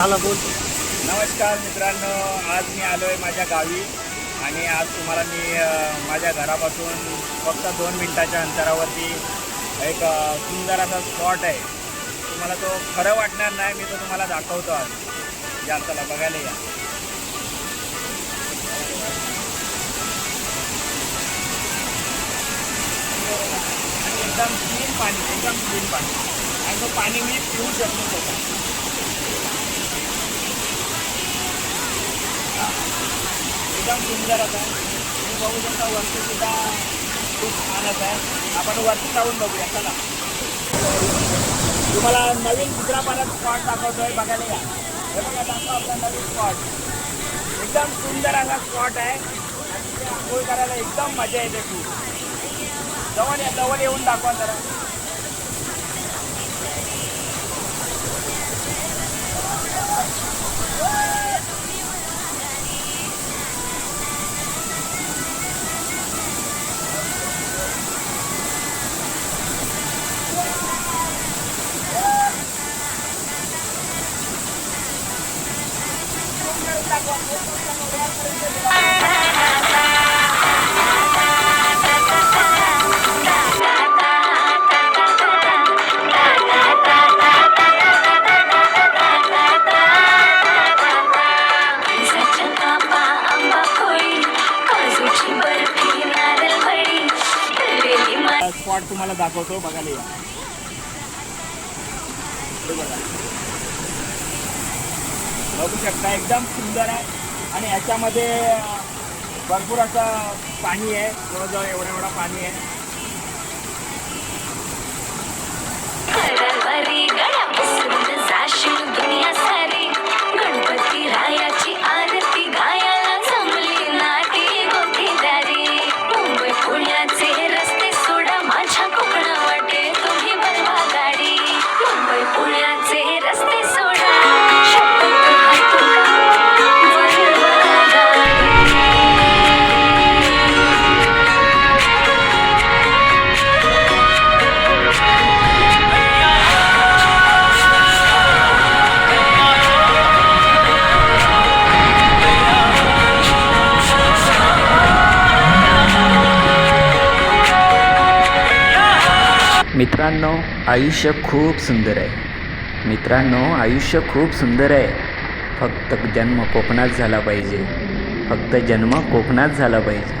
नमस्कार मित्रांनो आज मी आलो आहे माझ्या गावी आणि आज तुम्हाला मी माझ्या घरापासून फक्त दोन मिनटाच्या अंतरावरती एक सुंदर असा स्पॉट आहे. तुम्हाला तो खरं वाटणार नाही मी तो तुम्हाला दाखवतो आज. या चला बघायला या. आणि एकदम क्लीन पाणी एकदम क्लीन पाणी. आणि तो पाणी मी पिऊ शकतो स्वतः. एकदम सुंदर आता आहे तुम्ही बघू शकता वरती सुद्धा खूप छान आहे. आपण वरती जाऊन बघूया चला. तुम्हाला नवीन दुसरा परत स्पॉट आहे बघायला या. हे बघा दाखवा आपला नवीन स्पॉट एकदम सुंदर असा स्पॉट आहे. आणि तिथे आंघोळ करायला एकदम मजा येते खूप. जवळ या जवळ येऊन दाखवा जरा. स्पॉट तुम्हाला दाखवतो बघायला या हे बघा. बघू शकता एकदम सुंदर आहे. आणि याच्यामध्ये भरपूर असं पाणी आहे. जवळजवळ एवढं एवढं पाणी आहे. मित्रांनो आयुष्य खूप सुंदर आहे. मित्रांनो आयुष्य खूप सुंदर आहे. फक्त जन्म कोकणात झाला पाहिजे. फक्त जन्म कोकणात झाला पाहिजे.